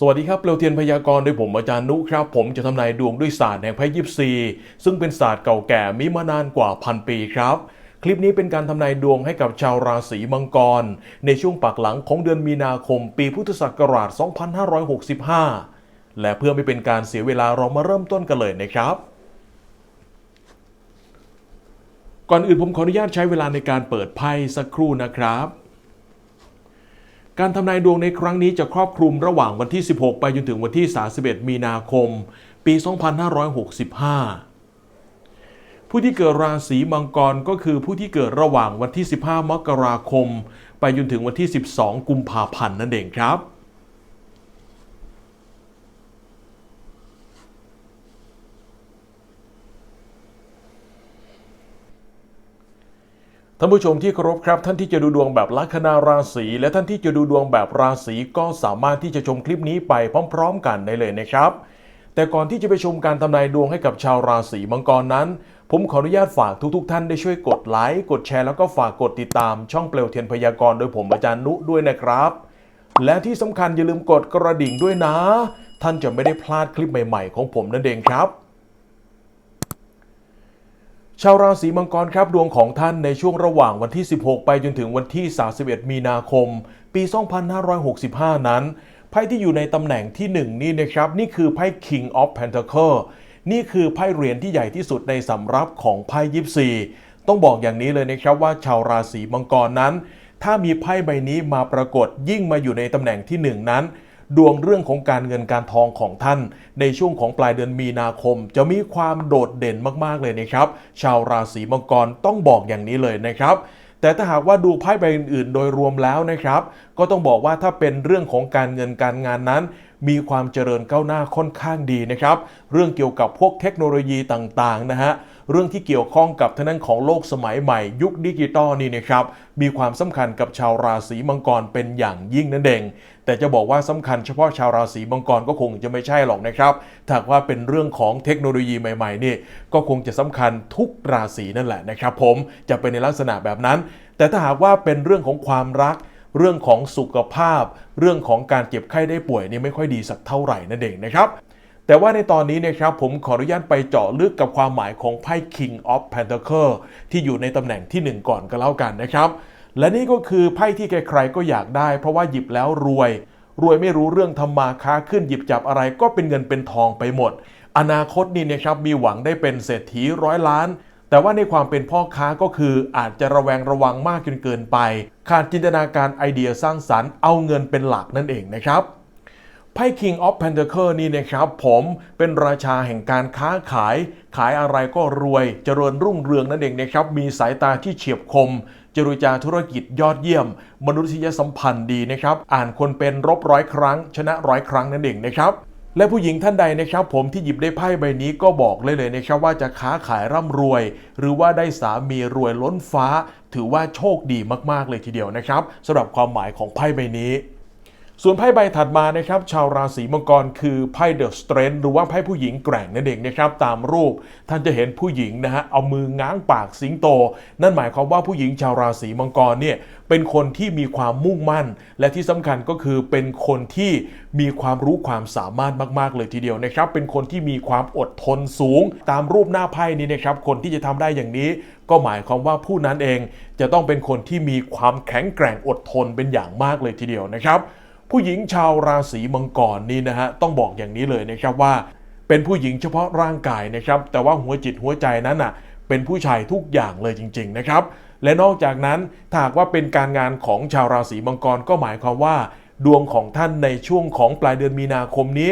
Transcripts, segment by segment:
สวัสดีครับเปลวเทียนพยากรณ์โดยผมอาจารย์นุครับ ผมจะทำนายดวงด้วยศาสตร์แห่งไพ่ยิปซีซึ่งเป็นศาสตร์เก่าแก่มีมานานกว่าพันปีครับ คลิปนี้เป็นการทำนายดวงให้กับชาวราศีมังกร ในช่วงปักหลังของเดือนมีนาคมปีพุทธศักราช 2565 และเพื่อไม่เป็นการเสียเวลาเรามาเริ่มต้นกันเลยนะครับก่อนอื่นผมขออนุญาตใช้เวลาในการเปิดไพ่สักครู่นะครับ การทำนายดวงในครั้งนี้จะครอบคลุมระหว่างวันที่ 16 ไปจนถึงวันที่ 31 มีนาคม ปี 2565 ผู้ที่เกิดราศีมังกรก็คือผู้ที่เกิดระหว่างวันที่ 15 มกราคม ไปจนถึงวันที่ 12 กุมภาพันธ์นั่นเองครับ ท่านผู้ชมที่เคารพครับ ท่านที่จะดูดวงแบบลัคนาราศีและท่านที่จะดูดวงแบบราศีก็สามารถที่จะชมคลิปนี้ไปพร้อม ๆ กันได้เลยนะครับ แต่ก่อนที่จะไปชมการทำนายดวงให้กับชาวราศีมังกรนั้น ผมขออนุญาตฝากทุก ๆ ท่านได้ช่วยกดไลค์กดแชร์แล้วก็ฝากกดติดตามช่องเปลวเทียนพยากรณ์โดยผมอาจารย์นุด้วยนะครับ และที่สำคัญอย่าลืมกดกระดิ่งด้วยนะ ท่านจะไม่ได้พลาดคลิปใหม่ ๆ ของผมนั่นเองครับ ชาวราศีมังกรครับดวงของท่านในช่วงระหว่างวันที่ 16 ไปจนถึงวันที่ 31 มีนาคม ปี 2565 นั้น ไพ่ที่อยู่ในตำแหน่งที่ 1 นี่นะครับ นี่คือไพ่ King of Pentacle นี่คือไพ่เหรียญที่ใหญ่ที่สุดในสำรับของไพ่ยิปซีต้องบอกอย่างนี้เลยนะครับว่าชาวราศีมังกรนั้น ถ้ามีไพ่ใบนี้มาปรากฏยิ่งมาอยู่ในตำแหน่งที่ 1 นั้น ดวงเรื่องของการเงินการทองของท่าน ในช่วงของปลายเดือนมีนาคม จะมีความโดดเด่นมากๆเลยนะครับ ชาวราศีมังกรต้องบอกอย่างนี้เลยนะครับแต่ถ้าหากว่าดูไพ่ใบอื่นๆ โดยรวมแล้วนะครับ ก็ต้องบอกว่าถ้าเป็นเรื่องของการเงินการงานนั้น มีความเจริญก้าวหน้าค่อนข้างดีนะครับ เรื่องเกี่ยวกับพวกเทคโนโลยีต่างๆนะฮะเรื่องที่เกี่ยวข้องกับทางด้านของโลกสมัยใหม่ ยุคดิจิตอลนี่นะครับมีความสำคัญกับชาวราศีมังกรเป็นอย่างยิ่งนั่นเอง แต่จะบอกว่าสำคัญเฉพาะชาวราศีมังกรก็คงจะไม่ใช่หรอกนะครับถ้าว่าเป็นเรื่องของเทคโนโลยีใหม่ๆนี่ก็คงจะสำคัญทุกราศีนั่นแหละนะครับ ผมจะเป็นในลักษณะแบบนั้น แต่ถ้าหากว่าเป็นเรื่องของความรักเรื่องของสุขภาพ เรื่องของการเจ็บไข้ได้ป่วยนี่ไม่ค่อยดีสักเท่าไหร่นั่นเองนะครับแต่ว่าในตอนนี้นะครับผมขออนุญาตไปเจาะลึกกับความหมายของไพ่ King of Pentacle ที่อยู่ในตำแหน่งที่ 1 ก่อนก็แล้วกันนะครับ และนี่ก็คือไพ่ที่ใครๆก็อยากได้ เพราะว่าหยิบแล้วรวย รวยไม่รู้เรื่องทำมาค้าขึ้นหยิบจับอะไรก็เป็นเงินเป็นทองไปหมด อนาคตนี่นะครับมีหวังได้เป็นเศรษฐีร้อยล้าน แต่ว่าในความเป็นพ่อค้าก็คืออาจจะระแวงระวังมากจนเกินไป ขาดจินตนาการไอเดียสร้างสรรค์เอาเงินเป็นหลักนั่นเองนะครับไพ่ King of Pentacle นี่นะครับผมเป็นราชาแห่งการค้าขาย ขายอะไรก็รวย เจริญรุ่งเรืองนั่นเองนะครับ มีสายตาที่เฉียบคม จรุจาธุรกิจยอดเยี่ยม มนุษยสัมพันธ์ดีนะครับ อ่านคนเป็นรบร้อยครั้ง ชนะร้อยครั้งนั่นเองนะครับและผู้หญิงท่านใดนะครับ ผมที่หยิบได้ไพ่ใบนี้ก็บอกเลยเลยนะครับว่าจะค้าขายร่ำรวย หรือว่าได้สามีรวยล้นฟ้า ถือว่าโชคดีมากๆเลยทีเดียวนะครับสำหรับความหมายของไพ่ใบนี้ ส่วนไพ่ใบถัดมานะครับชาวราศีมังกรคือไพ่เดอะสเตรนหรือว่าไพ่ผู้หญิงแกร่งนั่นเองนะครับตามรูปท่านจะเห็นผู้หญิงนะฮะเอามือง้างปากสิงโต นั่นหมายความว่าผู้หญิงชาวราศีมังกรเนี่ยเป็นคนที่มีความมุ่งมั่น และที่สำคัญก็คือเป็นคนที่มีความรู้ความสามารถมากๆ เลยทีเดียวนะครับ เป็นคนที่มีความอดทนสูง ตามรูปหน้าไพ่นี้นะครับคนที่จะทำได้อย่างนี้ ก็หมายความว่าผู้นั้นเองจะต้องเป็นคนที่มีความแข็งแกร่งอดทนเป็นอย่างมากเลยทีเดียวนะครับ ผู้หญิงชาวราศีมังกรนี่นะฮะต้องบอกอย่างนี้เลยนะครับว่า เป็นผู้หญิงเฉพาะร่างกายนะครับแต่ว่าหัวจิตหัวใจนั้นอะเป็นผู้ชายทุกอย่างเลยจริง ๆนะครับ และนอกจากนั้นถ้าหากว่าเป็นการงานของชาวราศีมังกรก็หมายความว่า ดวงของท่านในช่วงของปลายเดือนมีนาคมนี้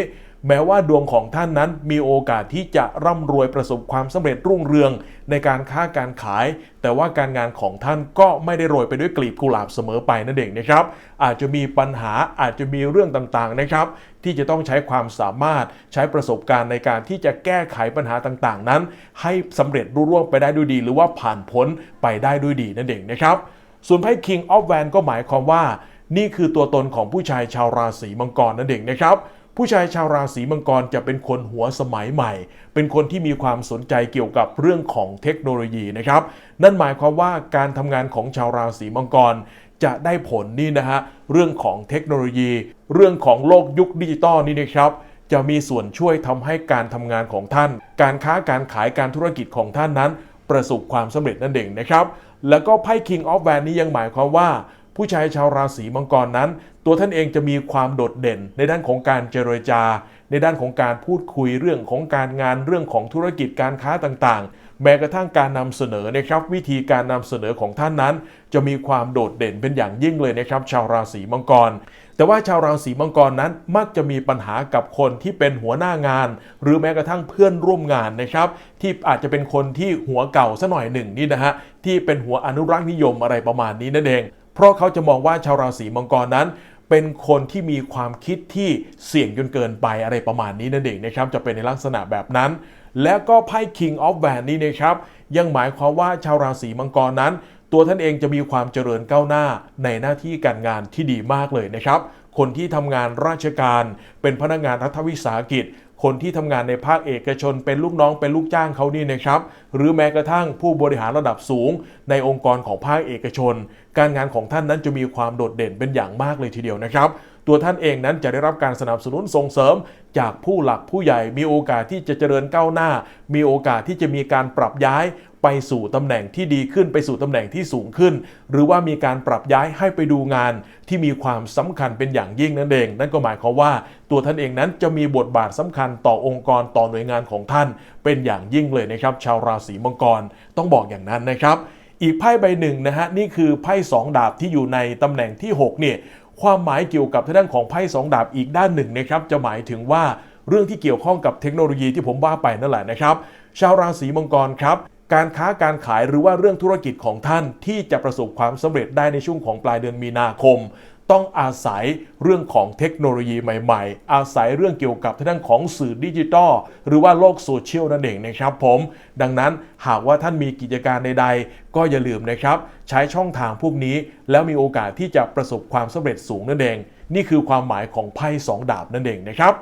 แม้ว่าดวงของท่านนั้นมีโอกาสที่จะร่ำรวยประสบความสำเร็จรุ่งเรืองในการค้าการขาย แต่ว่าการงานของท่านก็ไม่ได้โรยไปด้วยกลีบกุหลาบเสมอไปนั่นเองนะครับ อาจจะมีปัญหาอาจจะมีเรื่องต่างๆนะครับที่จะต้องใช้ความสามารถใช้ประสบการณ์ในการที่จะแก้ไขปัญหาต่างๆ นั้น ให้สำเร็จรุ่ร่วงไปได้ด้วยดี หรือว่าผ่านพ้นไปได้ด้วยดีนั่นเองนะครับส่วนไพ่ King of Van ก็หมายความว่า นี่คือตัวตนของผู้ชายชาวราศีมังกรนั่นเองนะครับ ผู้ชายชาวราศีมังกรจะเป็นคนหัวสมัยใหม่ เป็นคนที่มีความสนใจเกี่ยวกับเรื่องของเทคโนโลยีนะครับ นั่นหมายความว่าการทำงานของชาวราศีมังกรจะได้ผลนี่นะฮะเรื่องของเทคโนโลยี เรื่องของโลกยุคดิจิตอลนี่นะครับ จะมีส่วนช่วยทำให้การทำงานของท่าน การค้าการขายการธุรกิจของท่านนั้น ประสบความสำเร็จนั่นเองนะครับ แล้วก็ไพ่ King of w a n นี้ยังหมายความว่าผู้ชายชาวราศีมังกรนั้น ตัวท่านเองจะมีความโดดเด่น ในด้านของการเจรจา ในด้านของการพูดคุยเรื่องของการงานเรื่องของธุรกิจการค้าต่างๆ แม้กระทั่งการนำเสนอนะครับวิธีการนำเสนอของท่านนั้น จะมีความโดดเด่นเป็นอย่างยิ่งเลยนะครับ ชาวราศีมังกร แต่ว่าชาวราศีมังกรนั้นมักจะมีปัญหากับคนที่เป็นหัวหน้างาน หรือแม้กระทั่งเพื่อนร่วมงานนะครับที่อาจจะเป็นคนที่หัวเก่าซะหน่อยหนึ่งนี่นะฮะที่เป็นหัวอนุรักษ์นิยมอะไรประมาณนี้นั่นเอง เพราะเขาจะมองว่าชาวราศีมังกรนั้น เป็นคนที่มีความคิดที่เสี่ยงจนเกินไปอะไรประมาณนี้นั่นเองนะครับจะเป็นในลักษณะแบบนั้น แล้วก็ไพ่ King of w a n นี้นะครับยังหมายความว่าชาวราศีมังกรนั้น ตัวท่านเองจะมีความเจริญก้าวหน้าในหน้าที่การงานที่ดีมากเลยนะครับคนที่ทำงานราชการเป็นพนักงานรัฐวิสาหกิจ คนที่ทำงานในภาคเอกชนเป็นลูกน้องเป็นลูกจ้างเขานี่นะครับ หรือแม้กระทั่งผู้บริหารระดับสูง ในองค์กรของภาคเอกชน การงานของท่านนั้นจะมีความโดดเด่นเป็นอย่างมากเลยทีเดียวนะครับ ตัวท่านเองนั้นจะได้รับการสนับสนุนส่งเสริม จากผู้หลักผู้ใหญ่มีโอกาสที่จะเจริญก้าวหน้า มีโอกาสที่จะมีการปรับย้าย ไปสู่ตำแหน่งที่ดีขึ้นไปสู่ตำแหน่งที่สูงขึ้น หรือว่ามีการปรับย้ายให้ไปดูงานที่มีความสำคัญเป็นอย่างยิ่งนั่นเอง นั่นก็หมายความว่าตัวท่านเองนั้นจะมีบทบาทสำคัญต่อองค์กรต่อหน่วยงานของท่าน เป็นอย่างยิ่งเลยนะครับ ชาวราศีมังกรต้องบอกอย่างนั้นนะครับ อีกไพ่ใบหนึ่งนะฮะนี่คือไพ่สองดาบที่อยู่ในตำแหน่งที่6เนี่ยความหมายเกี่ยวกับทางด้านของไพ่สองดาบอีกด้านหนึ่งนะครับจะหมายถึงว่าเรื่องที่เกี่ยวข้องกับเทคโนโลยีที่ผมว่าไปนั่นแหละนะครับ ชาวราศีมังกรครับ การค้าการขายหรือว่าเรื่องธุรกิจของท่านที่จะประสบความสำเร็จได้ในช่วงของปลายเดือนมีนาคม ต้องอาศัยเรื่องของเทคโนโลยีใหม่ๆ อาศัยเรื่องเกี่ยวกับทางด้านของสื่อดิจิทัลหรือว่าโลกโซเชียลนั่นเองนะครับผม ดังนั้นหากว่าท่านมีกิจการใดๆ ก็อย่าลืมนะครับ ใช้ช่องทางพวกนี้ แล้วมีโอกาสที่จะประสบความสำเร็จสูงนั่นเอง นี่คือความหมายของไพ่สองดาบนั่นเองนะครับ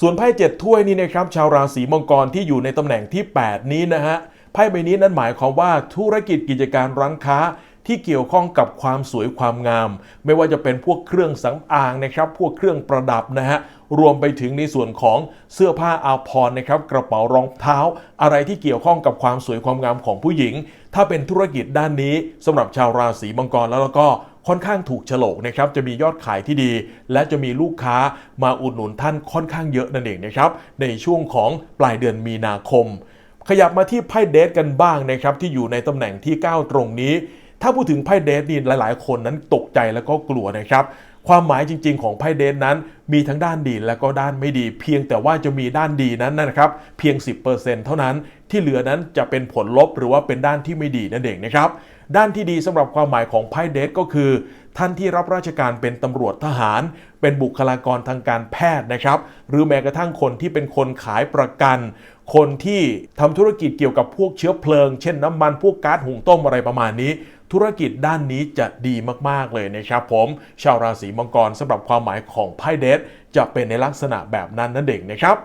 ส่วนไพ่เจ็ดถ้วยนี่นะครับชาวราศีมังกรที่อยู่ในตำแหน่งที่ 8 นี้นะฮะ ไพ่ใบนี้นั้นหมายความว่าธุรกิจกิจการร้านค้าที่เกี่ยวข้องกับความสวยความงาม ไม่ว่าจะเป็นพวกเครื่องสังอางนะครับ พวกเครื่องประดับนะฮะรวมไปถึงในส่วนของเสื้อผ้าอาภรณ์นะครับ กระเป๋ารองเท้า อะไรที่เกี่ยวข้องกับความสวยความงามของผู้หญิง ถ้าเป็นธุรกิจด้านนี้สำหรับชาวราศีมังกรแล้วแล้วก็ค่อนข้างถูกฉลกนะครับจะมียอดขายที่ดี และจะมีลูกค้ามาอุดหนุนท่านค่อนข้างเยอะนั่นเองนะครับในช่วงของปลายเดือนมีนาคม ขยับมาที่ไพ่เดทกันบ้างนะครับที่อยู่ในตำแหน่งที่ 9 ตรงนี้ ถ้าพูดถึงไพ่เดทนี่หลาย ๆ คนนั้นตกใจแล้วก็กลัวนะครับความหมายจริง ๆ ของไพ่เดทนั้น มีทั้งด้านดีและก็ด้านไม่ดี เพียงแต่ว่าจะมีด้านดีนั้นนะครับเพียง 10%เท่านั้นที่เหลือนั้นจะเป็นผลลบหรือว่าเป็นด้านที่ไม่ดีนั่นเองนะครับด้านที่ดีสำหรับความหมายของไพ่เดทก็คือ ท่านที่รับราชการเป็นตำรวจทหาร เป็นบุคลากรทางการแพทย์นะครับ หรือแม้กระทั่งคนที่เป็นคนขายประกัน คนที่ทำธุรกิจเกี่ยวกับพวกเชื้อเพลิง เช่นน้ำมันพวกก๊าซหุงต้มอะไรประมาณนี้ธุรกิจด้านนี้จะดีมาก ๆ เลยนะครับผม ชาวราศีมังกรสำหรับความหมายของไพ่เดทจะเป็นในลักษณะแบบนั้นนั่นเองนะครับ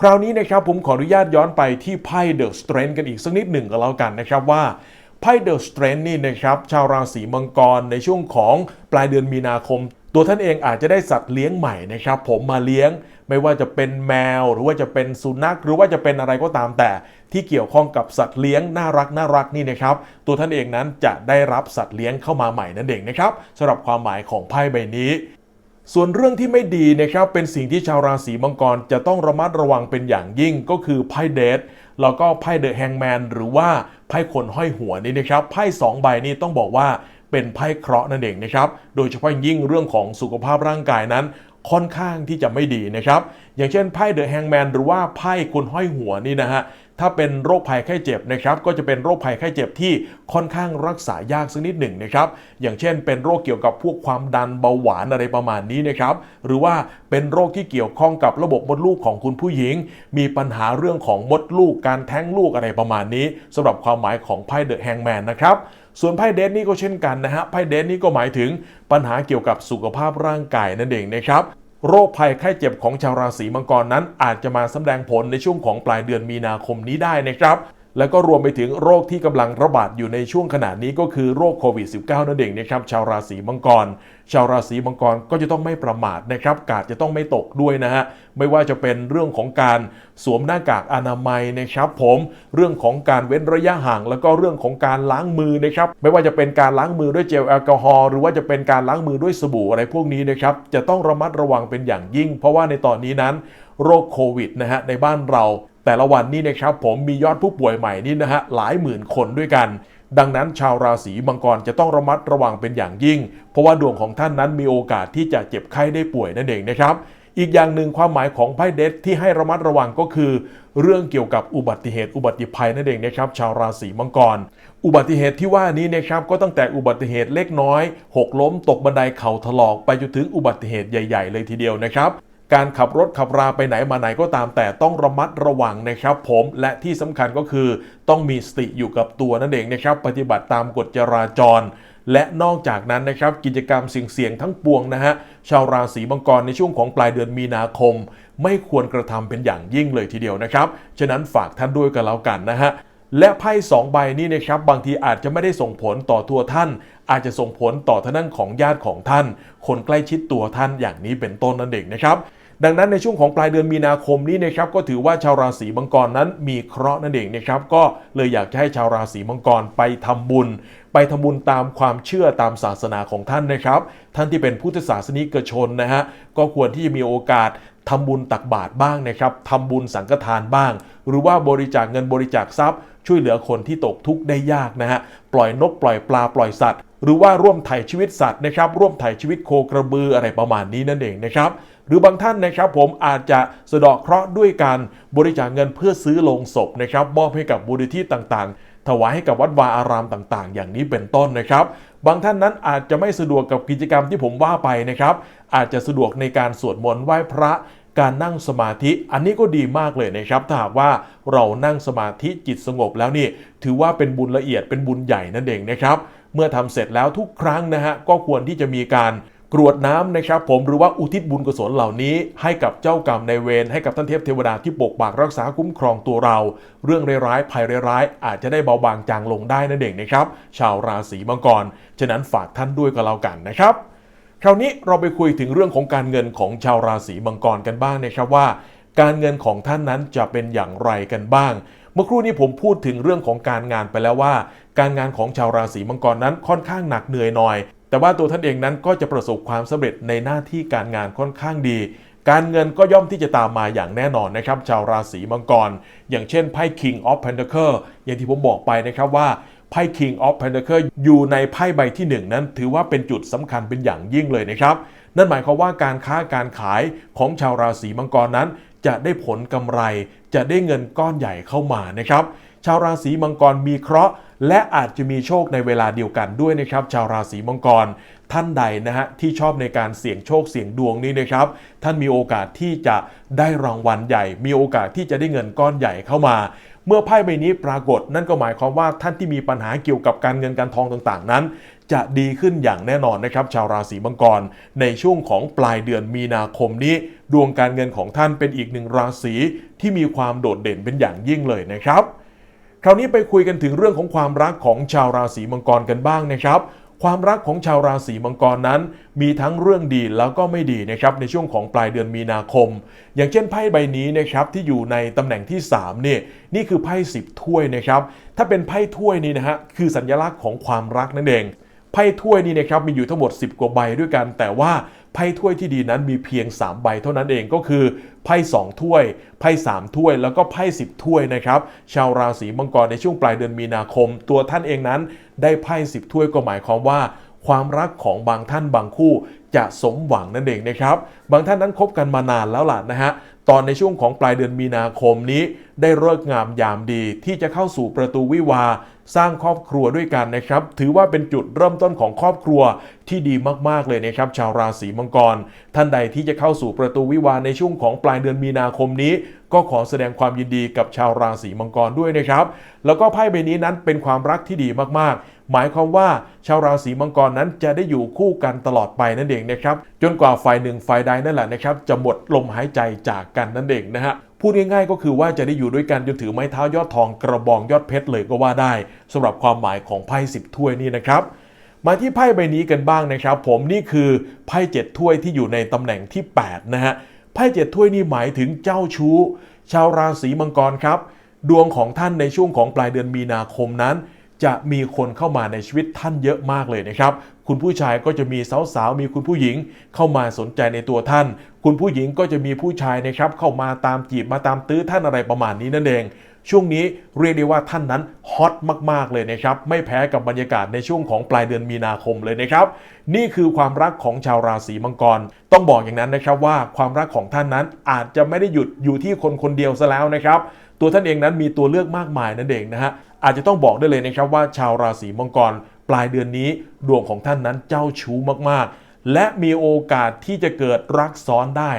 คราวนี้นะครับผมขออนุญาตย้อนไปที่ไพ่เดอะสเตรนกันอีกสักนิดหนึ่งก็แล้วกันนะครับว่า ไพ่เดอะสเตรนนี่นะครับชาวราศีมังกรในช่วงของปลายเดือนมีนาคม ตัวท่านเองอาจจะได้สัตว์เลี้ยงใหม่นะครับผมมาเลี้ยงไม่ว่าจะเป็นแมว หรือว่าจะเป็นสุนัขหรือว่าจะเป็นอะไรก็ตามแต่ ที่เกี่ยวข้องกับสัตว์เลี้ยงน่ารักน่ารักนี่นะครับตัวท่านเองนั้นจะได้รับสัตว์เลี้ยงเข้ามาใหม่นั่นเองนะครับสำหรับความหมายของไพ่ใบนี้ส่วนเรื่องที่ไม่ดีนะครับเป็นสิ่งที่ชาวราศีมังกรจะต้องระมัดระวังเป็นอย่างยิ่งก็คือไพ่เดท แล้วก็ไพ่เดอะแฮงแมนหรือว่าไพ่คนห้อยหัวนี่นะครับไพ่สองใบนี้ต้องบอกว่าเป็นไพ่เคราะห์นั่นเองนะครับ โดยเฉพาะยิ่งเรื่องของสุขภาพร่างกายนั้นค่อนข้างที่จะไม่ดีนะครับ อย่างเช่นไพ่เดอะแฮงแมนหรือว่าไพ่คนห้อยหัวนี่นะฮะ ถ้าเป็นโรคภัยไข้เจ็บนะครับก็จะเป็นโรคภัยไข้เจ็บที่ค่อนข้างรักษายากสักนิดหนึ่งนะครับอย่างเช่น เป็นโรคเกี่ยวกับพวกความดันเบาหวานอะไรประมาณนี้นะครับหรือว่าเป็นโรคที่เกี่ยวข้องกับระบบมดลูกของคุณผู้หญิง มีปัญหาเรื่องของมดลูกการแท้งลูกอะไรประมาณนี้สำหรับความหมายของไพ่เดอะแฮงแมนนะครับส่วนไพ่เดนนี่ก็เช่นกันนะฮะไพ่เดนนี่ก็หมายถึงปัญหาเกี่ยวกับสุขภาพร่างกายนั่นเองนะครับ โรคภัยไข้เจ็บของชาวราศีมังกรนั้นอาจจะมาสแสดงผลในช่วงของปลายเดือนมีนาคมนี้ได้นะครับ แล้วก็รวมไปถึงโรคที่กำลังระบาดอยู่ในช่วงขณะนี้ก็คือโรคโควิด -19 นั่นเองนะครับชาวราศีมังกร ชาวราศีมังกรก็จะต้องไม่ประมาทนะครับกาดจะต้องไม่ตกด้วยนะฮะไม่ว่าจะเป็นเรื่องของการสวมหน้ากากอนามัยนะครับ ผมเรื่องของการเว้นระยะห่าง แล้วก็เรื่องของการล้างมือนะครับ ไม่ว่าจะเป็นการล้างมือด้วยเจลแอลกอฮอล์หรือว่าจะเป็นการล้างมือด้วยสบู่อะไรพวกนี้นะครับจะต้องระมัดระวังเป็นอย่างยิ่ง เพราะว่าในตอนนี้นั้น โรคโควิดนะฮะในบ้านเรา แต่ละวันนี้นะครับผมมียอดผู้ป่วยใหม่นี่นะฮะหลายหมื่นคนด้วยกัน ดังนั้นชาวราศีมังกรจะต้องระมัดระวังเป็นอย่างยิ่ง เพราะว่าดวงของท่านนั้นมีโอกาสที่จะเจ็บไข้ได้ป่วยนั่นเองนะครับ อีกอย่างหนึ่งความหมายของไพ่เดสที่ให้ระมัดระวังก็คือ เรื่องเกี่ยวกับอุบัติเหตุอุบัติภัยนั่นเองนะครับชาวราศีมังกร อุบัติเหตุที่ว่านี้นะครับก็ตั้งแต่อุบัติเหตุเล็กน้อยหกล้มตกบันไดเข่าถลอกไปจนถึงอุบัติเหตุใหญ่ ๆ เลยทีเดียวนะครับ การขับรถขับราไปไหนมาไหนก็ตามแต่ต้องระมัดระวังนะครับ ผมและที่สำคัญก็คือ ต้องมีสติอยู่กับตัวนั่นเองนะครับ ปฏิบัติตามกฎจราจร และนอกจากนั้นนะครับกิจกรรมเสี่ยงๆทั้งปวงนะฮะชาวราศีมังกรในช่วงของปลายเดือนมีนาคม ไม่ควรกระทำเป็นอย่างยิ่งเลยทีเดียวนะครับฉะนั้นฝากท่านด้วยกันแล้วกันนะฮะและไพ่สองใบนี้นะครับบางทีอาจจะไม่ได้ส่งผลต่อตัวท่าน อาจจะส่งผลต่อท่านั่นของญาติของท่าน คนใกล้ชิดตัวท่านอย่างนี้เป็นต้นนั่นเองนะครับ ดังนั้นในช่วงของปลายเดือนมีนาคมนี้นะครับก็ถือว่าชาวราศีมังกรนั้นมีเคราะห์นั่นเองนะครับก็เลยอยากจะให้ชาวราศีมังกรไปทำบุญ ไปทำบุญตามความเชื่อตามศาสนาของท่านนะครับ ท่านที่เป็นพุทธศาสนิกชนนะฮะก็ควรที่จะมีโอกาส ทำบุญตักบาตรบ้างนะครับทำบุญสังฆทานบ้าง หรือว่าบริจาคเงินบริจาคทรัพย์ ช่วยเหลือคนที่ตกทุกข์ได้ยากนะฮะปล่อยนกปล่อยปลาปล่อยสัตว์ หรือว่าร่วมไถ่ชีวิตสัตว์นะครับร่วมไถ่ชีวิตโคกระบืออะไรประมาณนี้นั่นเองนะครับหรือบางท่านนะครับผมอาจจะสะดาะเคราะห์ด้วยการบริจาคเงินเพื่อซื้อโลงศพนะครับมอบให้กับบูรที่ต่างๆ ถวายให้กับวัดวาอารามต่างๆ อย่างนี้เป็นต้นนะครับ บางท่านนั้นอาจจะไม่สะดวกกับกิจกรรมที่ผมว่าไปนะครับ อาจจะสะดวกในการสวดมนต์ไหว้พระการนั่งสมาธิอันนี้ก็ดีมากเลยนะครับ ถ้าหากว่าเรานั่งสมาธิจิตสงบแล้วนี่ ถือว่าเป็นบุญละเอียดเป็นบุญใหญ่นั่นเองนะครับ เมื่อทำเสร็จแล้วทุกครั้งนะฮะก็ควรที่จะมีการ กรวดน้ำนะครับผมหรือว่าอุทิศบุญกุศลเหล่านี้ ให้กับเจ้ากรรมในายเวรให้กับท่านเทพเทวดาที่ปกปักรักษาคุ้มครองตัวเรา เรื่องร้ายๆภัยร้ายๆอาจจะได้เบาบางจางลงได้นั่นเองนะครับ ชาวราศีมังกร ฉะนั้นฝากท่านด้วยก็แล้วกันนะครับคราวนี้เราไปคุยถึงเรื่องของการเงินของชาวราศีมังกรกันบ้างนะครับว่า การเงินของท่านนั้นจะเป็นอย่างไรกันบ้าง เมื่อครู่นี้ผมพูดถึงเรื่องของการงานไปแล้วว่า การงานของชาวราศีมังกรนั้นค่อนข้างหนักเหนื่อยหน่อย แต่ว่าตัวท่านเองนั้นก็จะประสบความสำเร็จในหน้าที่การงานค่อนข้างดี การเงินก็ย่อมที่จะตามมาอย่างแน่นอนนะครับ ชาวราศีมังกร อย่างเช่นไพ่ King of Pentacle อย่างที่ผมบอกไปนะครับว่าไพ่ King of Pentacle อยู่ในไพ่ใบที่ 1 นั้น ถือว่าเป็นจุดสำคัญเป็นอย่างยิ่งเลยนะครับ นั่นหมายความว่าการค้าการขายของชาวราศีมังกรนั้น จะได้ผลกำไร จะได้เงินก้อนใหญ่เข้ามานะครับ ชาวราศีมังกรมีเคราะห์และอาจจะมีโชคในเวลาเดียวกันด้วยนะครับ ชาวราศีมังกรท่านใดนะฮะที่ชอบในการเสี่ยงโชคเสี่ยงดวงนี้นะครับ ท่านมีโอกาสที่จะได้รางวัลใหญ่ มีโอกาสที่จะได้เงินก้อนใหญ่เข้ามา เมื่อไพ่ใบนี้ปรากฏ นั่นก็หมายความว่าท่านที่มีปัญหาเกี่ยวกับการเงินการทองต่างๆ นั้น จะดีขึ้นอย่างแน่นอนนะครับ ชาวราศีมังกร ในช่วงของปลายเดือนมีนาคมนี้ ดวงการเงินของท่านเป็นอีกหนึ่งราศีที่มีความโดดเด่นเป็นอย่างยิ่งเลยนะครับ คราวนี้ไปคุยกันถึงเรื่องของความรักของชาวราศีมังกรกันบ้างนะครับ ความรักของชาวราศีมังกรนั้น มีทั้งเรื่องดีแล้วก็ไม่ดีนะครับในช่วงของปลายเดือนมีนาคม อย่างเช่นไพ่ใบนี้นะครับที่อยู่ในตำแหน่งที่3เนี่ยนี่คือไพ่10ถ้วยนะครับถ้าเป็นไพ่ถ้วยนี่นะฮะคือสัญลักษณ์ของความรักนั่นเองไพ่ถ้วยนี่นะครับมีอยู่ทั้งหมด 10 กว่าใบด้วยกัน แต่ว่าไพ่ถ้วยที่ดีนั้นมีเพียง 3 ใบเท่านั้นเองก็คือ ไพ่2ถ้วย ไพ่3ถ้วย แล้วก็ไพ่10ถ้วยนะครับ ชาวราศีมังกรในช่วงปลายเดือนมีนาคม ตัวท่านเองนั้น ได้ไพ่10ถ้วยก็หมายความว่า ความรักของบางท่านบางคู่จะสมหวังนั่นเองนะครับ บางท่านนั้นคบกันมานานแล้วล่ะนะฮะ ตอนในช่วงของปลายเดือนมีนาคมนี้ ได้เลิกงามยามดีที่จะเข้าสู่ประตูวิวา สร้างครอบครัวด้วยกันนะครับ ถือว่าเป็นจุดเริ่มต้นของครอบครัวที่ดีมากๆเลยนะครับ ชาวราศีมังกร ท่านใดที่จะเข้าสู่ประตูวิวาในช่วงของปลายเดือนมีนาคมนี้ ก็ขอแสดงความยินดีกับชาวราศีมังกรด้วยนะครับ แล้วก็ไพ่ใบนี้นั้นเป็นความรักที่ดีมากๆ หมายความว่าชาวราศีมังกรนั้นจะได้อยู่คู่กันตลอดไปนั่นเองนะครับ จนกว่าฝ่ายหนึ่งฝ่ายใดนั่นแหละนะครับ จะหมดลมหายใจจากกันนั่นเองนะฮะพูดง่ายๆก็คือว่าจะได้อยู่ด้วยกันจนถือไม้เท้ายอดทองกระบองยอดเพชรเลยก็ว่าได้สำหรับความหมายของไพ่สิบถ้วยนี่นะครับมาที่ไพ่ใบนี้กันบ้างนะครับ ผมนี่คือไพ่เจ็ดถ้วยที่อยู่ในตำแหน่งที่ 8 นะฮะ ไพ่เจ็ดถ้วยนี่หมายถึงเจ้าชู้ ชาวราศีมังกรครับ ดวงของท่านในช่วงของปลายเดือนมีนาคมนั้น จะมีคนเข้ามาในชีวิตท่านเยอะมากเลยนะครับ คุณผู้ชายก็จะมีสาวๆมีคุณผู้หญิงเข้ามาสนใจในตัวท่าน คุณผู้หญิงก็จะมีผู้ชายนะครับเข้ามาตามจีบมาตามตื้อท่านอะไรประมาณนี้นั่นเอง ช่วงนี้เรียกได้ว่าท่านนั้นฮอตมาก ๆ เลยนะครับ ไม่แพ้กับบรรยากาศในช่วงของปลายเดือนมีนาคมเลยนะครับ นี่คือความรักของชาวราศีมังกร ต้องบอกอย่างนั้นนะครับว่าความรักของท่านนั้นอาจจะไม่ได้หยุดอยู่ที่คนคนเดียวซะแล้วนะครับ ตัวท่านเองนั้นมีตัวเลือกมากมายนั่นเองนะฮะอาจจะต้องบอกได้เลยนะครับว่าชาวราศีมังกร ปลายเดือนนี้ดวงของท่านนั้นเจ้าชู้มากๆ และมีโอกาสที่จะเกิดรักซ้อนได้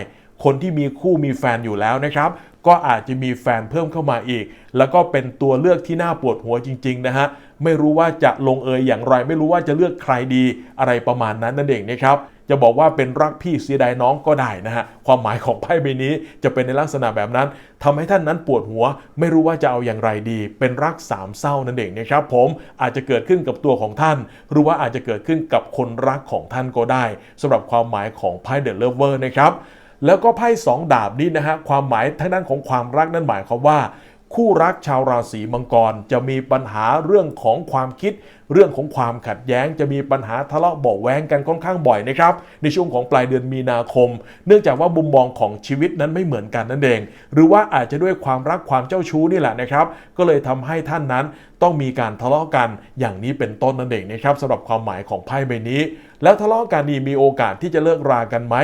คนที่มีคู่มีแฟนอยู่แล้วนะครับ ก็อาจจะมีแฟนเพิ่มเข้ามาอีก แล้วก็เป็นตัวเลือกที่น่าปวดหัวจริง ๆ นะฮะ ไม่รู้ว่าจะลงเอยอย่างไร ไม่รู้ว่าจะเลือกใครดีอะไรประมาณนั้นนั่นเองนะครับจะบอกว่าเป็นรักพี่เสียดายน้องก็ได้นะฮะ ความหมายของไพ่ใบนี้จะเป็นในลักษณะแบบนั้นทำให้ท่านนั้นปวดหัว ไม่รู้ว่าจะเอาอย่างไรดี เป็นรักสามเศร้านั่นเองนะครับผมอาจจะเกิดขึ้นกับตัวของท่าน หรือว่าอาจจะเกิดขึ้นกับคนรักของท่านก็ได้สำหรับความหมายของไพ่เดอะเลเวอร์นะครับ แล้วก็ไพ่สองดาบนี้นะฮะความหมายทั้งด้านของความรักนั่นหมายความว่า คู่รักชาวราศีมังกรจะมีปัญหาเรื่องของความคิด เรื่องของความขัดแย้ง จะมีปัญหาทะเลาะเบาะแว้งกันค่อนข้างบ่อยนะครับในช่วงของปลายเดือนมีนาคม เนื่องจากว่ามุมมองของชีวิตนั้นไม่เหมือนกันนั่นเอง หรือว่าอาจจะด้วยความรักความเจ้าชู้นี่แหละนะครับ ก็เลยทำให้ท่านนั้นต้องมีการทะเลาะกันอย่างนี้เป็นต้นนั่นเองนะครับสำหรับความหมายของไพ่ใบนี้ แล้วทะเลาะกันนี่มีโอกาสที่จะเลิกรากันไหม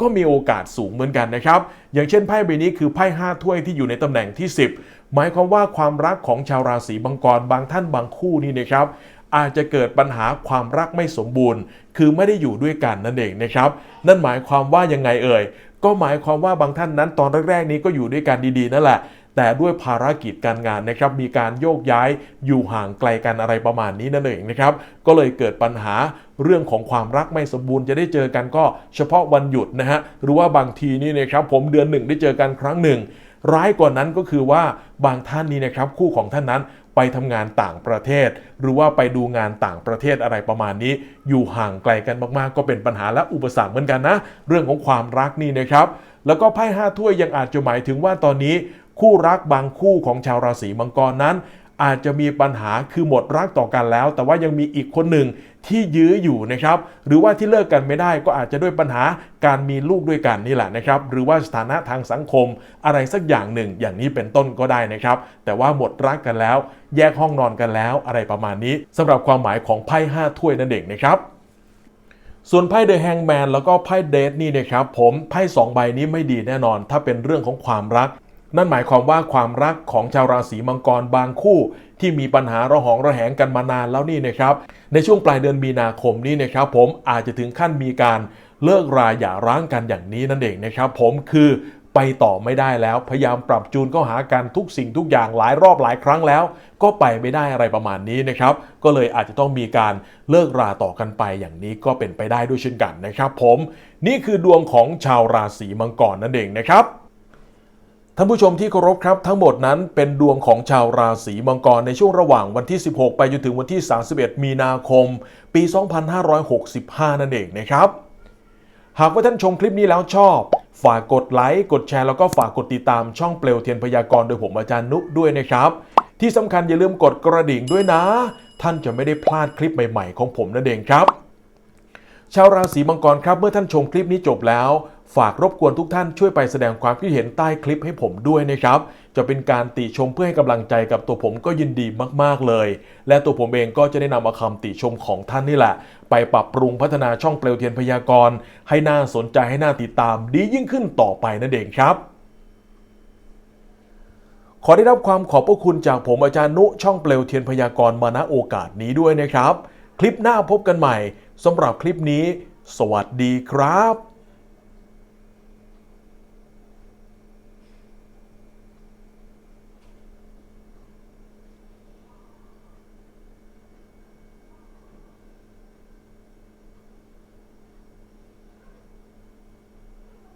ก็มีโอกาสสูงเหมือนกันนะครับ อย่างเช่นไพ่ใบนี้คือไพ่5ถ้วยที่อยู่ในตำแหน่งที่ 10 หมายความว่าความรักของชาวราศีมังกรบางท่านบางคู่นี่นะครับอาจจะเกิดปัญหาความรักไม่สมบูรณ์ คือไม่ได้อยู่ด้วยกันนั่นเองนะครับ นั่นหมายความว่ายังไงเอ่ย ก็หมายความว่าบางท่านนั้นตอนแรกๆนี้ก็อยู่ด้วยกันดีๆนั่นแหละ แต่ด้วยภารกิจการงานนะครับมีการโยกย้ายอยู่ห่างไกลกันอะไรประมาณนี้นั่นเองนะครับ ก็เลยเกิดปัญหาเรื่องของความรักไม่สมบูรณ์จะได้เจอกันก็เฉพาะวันหยุดนะฮะหรือว่าบางทีนี่นะครับผมเดือนหนึ่งได้เจอกันครั้งหนึ่ง ร้ายกว่านั้นก็คือว่าบางท่านนี่นะครับคู่ของท่านนั้นไปทำงานต่างประเทศ หรือว่าไปดูงานต่างประเทศอะไรประมาณนี้ อยู่ห่างไกลกันมากๆ ก็เป็นปัญหาและอุปสรรคเหมือนกันนะ เรื่องของความรักนี่นะครับ แล้วก็ไพ่ห้าถ้วยยังอาจจะหมายถึงว่าตอนนี้ คู่รักบางคู่ของชาวราศีมังกรนั้น อาจจะมีปัญหาคือหมดรักต่อกันแล้ว แต่ว่ายังมีอีกคนหนึ่งที่ยื้ออยู่นะครับ หรือว่าที่เลิกกันไม่ได้ก็อาจจะด้วยปัญหาการมีลูกด้วยกันนี่แหละนะครับ หรือว่าสถานะทางสังคมอะไรสักอย่างหนึ่งอย่างนี้เป็นต้นก็ได้นะครับ แต่ว่าหมดรักกันแล้ว แยกห้องนอนกันแล้วอะไรประมาณนี้สำหรับความหมายของไพ่ห้าถ้วยนั่นเองนะครับส่วนไพ่เดอะแฮงแมนแล้วก็ไพ่เดทนี่นะครับผมไพ่สองใบนี้ไม่ดีแน่นอน ถ้าเป็นเรื่องของความรัก นั่นหมายความว่าความรักของชาวราศีมังกรบางคู่ ที่มีปัญหาระหองระแหงกันมานานแล้วนี่นะครับในช่วงปลายเดือนมีนาคมนี่นะครับผมอาจจะถึงขั้นมีการเลิกราหย่าร้างกันอย่างนี้นั่นเองนะครับ ผมคือไปต่อไม่ได้แล้วพยายามปรับจูนเข้าหากันทุกสิ่งทุกอย่างหลายรอบหลายครั้งแล้ว ก็ไปไม่ได้อะไรประมาณนี้นะครับ ก็เลยอาจจะต้องมีการเลิกราต่อกันไปอย่างนี้ก็เป็นไปได้ด้วยเช่นกันนะครับ ผม นี่คือดวงของชาวราศีมังกรนั่นเองนะครับ ท่านผู้ชมที่เคารพครับทั้งหมดนั้นเป็นดวงของชาวราศีมังกรในช่วงระหว่างวันที่ 16 ไปจนถึงวันที่ 31 มีนาคม ปี 2565 นั่นเองนะครับ หากว่าท่านชมคลิปนี้แล้วชอบ ฝากกดไลค์ กดแชร์แล้วก็ฝากกดติดตามช่องเปลวเทียนพยากรณ์โดยผมอาจารย์นุด้วยนะครับ ที่สำคัญอย่าลืมกดกระดิ่งด้วยนะ ท่านจะไม่ได้พลาดคลิปใหม่ ๆ ของผมนั่นเองครับ ชาวราศีมังกรครับเมื่อท่านชมคลิปนี้จบแล้ว ฝากรบกวนทุกท่านช่วยไปแสดงความคิดเห็นใต้คลิปให้ผมด้วยนะครับ จะเป็นการติชมเพื่อให้กำลังใจกับตัวผมก็ยินดีมากๆเลย และตัวผมเองก็จะได้นำเอาคำติชมของท่านนี่แหละ ไปปรับปรุงพัฒนาช่องเปลวเทียนพยากรณ์ให้น่าสนใจให้น่าติดตามดียิ่งขึ้นต่อไปนั่นเองครับขอได้รับความขอบพระคุณจากผมอาจารย์นุช่องเปลวเทียนพยากรณ์มาณโอกาสนี้ด้วยนะครับ คลิปหน้าพบกันใหม่สำหรับคลิปนี้ สวัสดีครับ